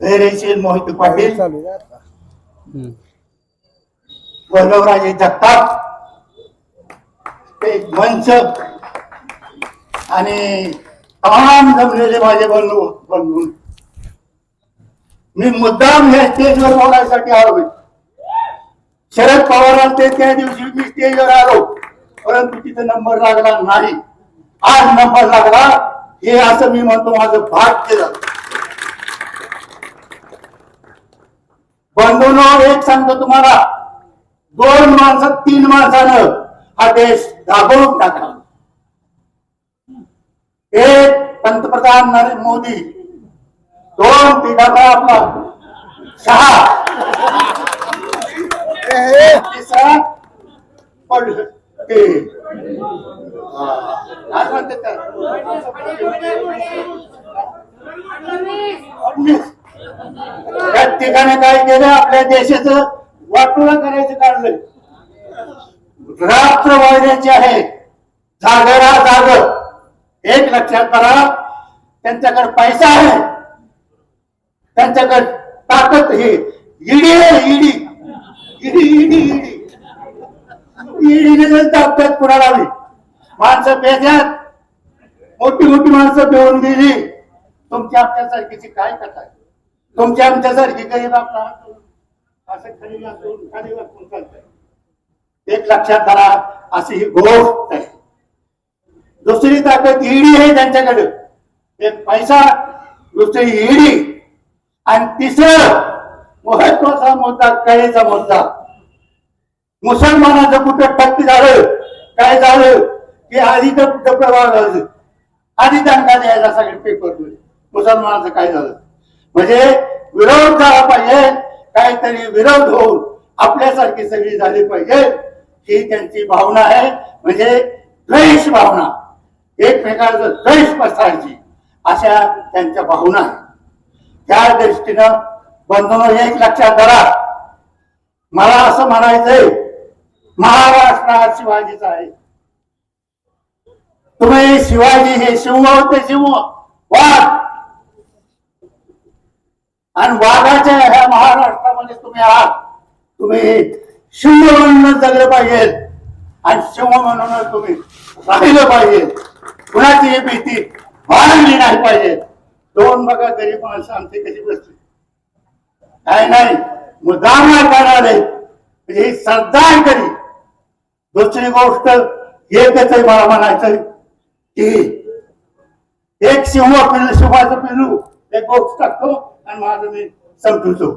धैर्यशील मोहित पाटील. वैभवराजे जगताप ते मंच आणि तमाम जमलेले माझे बंधू बंधू. मी मुद्दाम या स्टेजवर बोलायसाठी आलोय. शरद पवारांचे त्या दिवशी मी स्टेजवर आलो. परंतु तिथे नंबर लागला नाही. आज नंबर लागला हे असं मी म्हणतो माझं भाग्य झालं. बंधूनो एक सांगतो तुम्हाला. दोन माणसं तीन माणसानं हा देश दाबवून टाकला. एक पंतप्रधान नरेंद्र मोदी दोन पिढाचा आपला तिसरा ते हा, काय प्रत्येकाने काय केलं? आपल्या देशाचं वाटोळा करायचं काढलंय. रात्र वाहिन्याची आहे. जागरा जागर एक लक्षात करा त्यांच्याकडे पैसा आहे. त्यांच्याकडे ताकद हे ईडी आहे ईडी. ED ED ED. ईडीने जर ताकद कुणाला हवी माणसं पेद्यात मोठी मोठी माणसं पिऊन गेली तुमच्या आपल्यासारखीची काय कथा आहे? तुमच्या आमच्यासारखी गरीब आपला असं खाली वाकून खाली चालतंय. एक लक्षात धरा अशी ही गोष्ट आहे. दुसरी ताकद ईडी आहे त्यांच्याकडे. एक पैसा दुसरी ईडी. आणि तिसरं महत्त्वाचा मुद्दा कळेचा मुद्दा. मुसलमानाचं कुठं टक्क झालं? काय झालं? की आधी तर प्रभाव झालं? आधी त्यांना द्यायचा सगळे पेपर मुसलमानाचं काय झालं? म्हणजे विरोध झाला पाहिजे काहीतरी विरोध होऊन आपल्यासारखी सगळी झाली पाहिजे ही त्यांची भावना आहे. म्हणजे द्वेष भावना एकमेकांचं द्वेष पसरायची अशा त्यांच्या भावना आहेत. त्या दृष्टीनं बंधन एक लक्षात धरा. मला असं म्हणायचंय महाराष्ट्र हा शिवाजीचा आहे. तुम्ही शिवाजी हे शिव होते शिव वाघ आणि वाघाच्या ह्या महाराष्ट्रामध्ये तुम्ही आहात तुम्ही शिव म्हणून जगलं पाहिजे. आणि शिव म्हणून तुम्ही राहिलं पाहिजे. कुणाची भीती बाळगली नाही पाहिजे. दोन बघा गरीब माणसं आमची कशी बसली. काय नाही मुद्दाम नाही म्हणजे ही श्रद्धा आहे तरी. दुसरी गोष्ट एकच आहे मला म्हणायचं की एक सिंह पिल्लू सिंहाचं पिल्लू एक गोष्ट टाकतो. आणि माझं मी समजवतो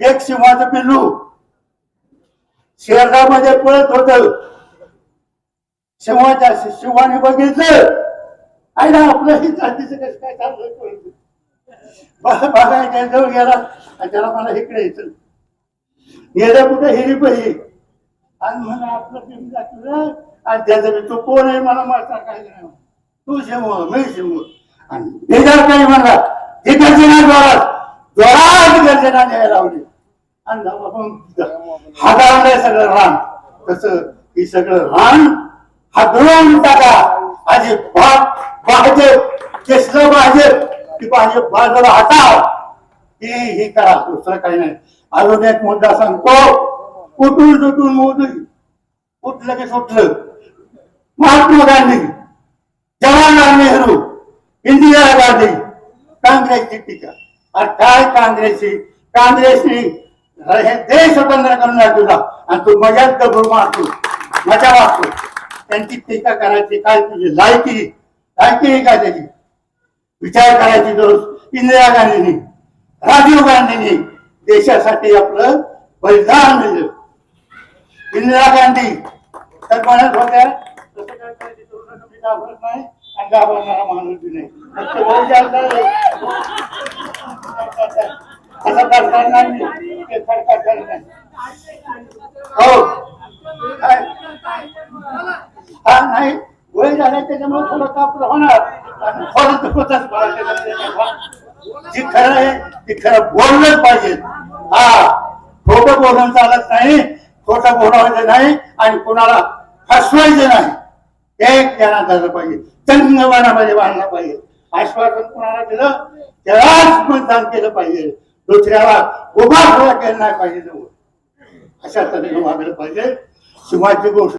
एक सिंहाचं पिल्लू. शेरडामध्ये पळत होत. शिवाच्या शिवाने बघितलं. आहे ना आपलं ही जातीचं कसं काय चाललं कळलं. बघा बघायच्या जवळ गेला. आणि त्याला मला इकडे यायचं गेल्या कुठे हिरी पहिली आणि म्हणा आपलं पिंप दाखवलं आणि त्याचं बी तू कोण आहे? मला मारता काय नाही. तू शिव मी शिव आणि बेजार काही म्हणला. ते गर्जना जोरात. जोरात गर्जना न्याय लावली. आणि जाऊ हाताळलंय सगळं रान. तसं हे सगळं रान हादरून टाका. आजी भाग भाजप केसलं भाजप की भाजप बाजूला हटाव हे हे करा. दुसरं काही नाही. अजून एक मुद्दा सांगतो. कुठून तुटून मोदी उठलं की सुटलं. महात्मा गांधी जवाहरलाल नेहरू इंदिरा गांधी काँग्रेसची टीका. आणि काय काँग्रेसची? काँग्रेसनी हे देश स्वतंत्र करून तुझा आणि तू मजाच दबून मारतो. मजा वाटतो त्यांची टीका करायची काय तुझी लायकी? लायकी आहे काय त्याची? विचार करायची दोष इंदिरा गांधींनी राजीव गांधींनी देशासाठी आपलं बलिदान दिलं. इंदिरा गांधी तर म्हणत होत्या तसं काय करायची तुला नाही. आणि घाबरणारा माणूस नाही. असं करणार नाही ते करणार नाही. हो. हा नाही. वय झालं त्याच्यामुळे थोडं कापलं होणार. थोडं दुखतच जी खरं आहे ती खरं बोललंच पाहिजे. हा. खोटं बोलून चालत नाही खोटं बोलायचं नाही आणि कुणाला फसवायचं नाही. एक ज्ञानात झालं पाहिजे. चंगवानामध्ये बांधलं पाहिजे. आश्वासन कुणाला दिलं? त्यालाच मतदान केलं पाहिजे. दुसऱ्याला उभा केला नाही पाहिजे. अशा तऱ्हेने वागलं पाहिजे. शिवाजी गोष्ट